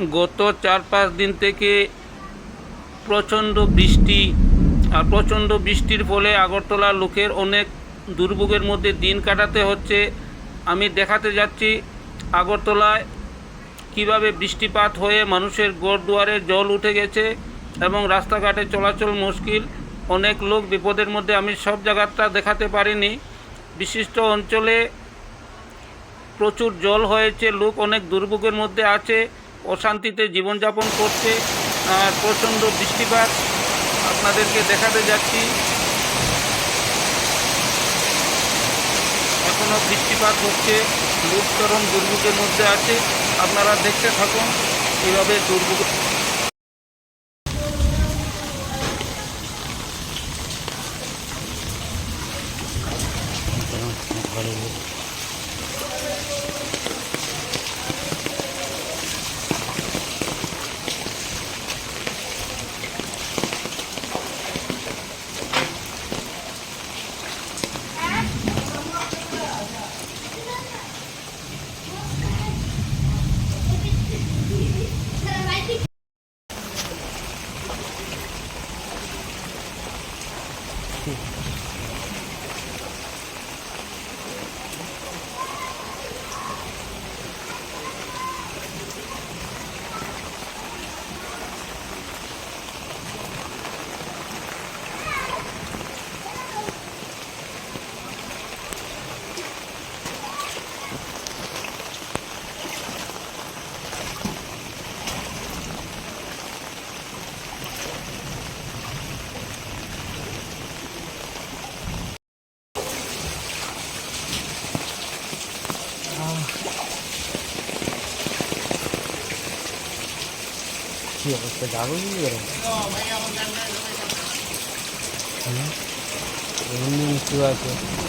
গত চার পাঁচ দিন থেকে প্রচণ্ড বৃষ্টি আর প্রচণ্ড বৃষ্টির ফলে আগরতলার লোকের অনেক দুর্ভোগের মধ্যে দিন কাটাতে হচ্ছে। আমি দেখাতে যাচ্ছি আগরতলায় কীভাবে বৃষ্টিপাত হয়ে মানুষের গড় দুয়ারে জল উঠে গেছে এবং রাস্তাঘাটে চলাচল মুশকিল। অনেক লোক বিপদের মধ্যে আমি সব জায়গাটা দেখাতে পারিনি। বিশিষ্ট অঞ্চলে প্রচুর জল হয়েছে, লোক অনেক দুর্ভোগের মধ্যে আছে। অশান্তিতে জীবনযাপন করছে প্রচণ্ড বৃষ্টিপাত। আপনাদেরকে দেখাতে যাচ্ছি। এখনও বৃষ্টিপাত হচ্ছে, লোক দুর্ভোগের মধ্যে আছে। আপনারা দেখতে থাকুন কীভাবে দুর্ভোগ Merci. 귀여워, 나무 위로. 응? 너무 좋아져.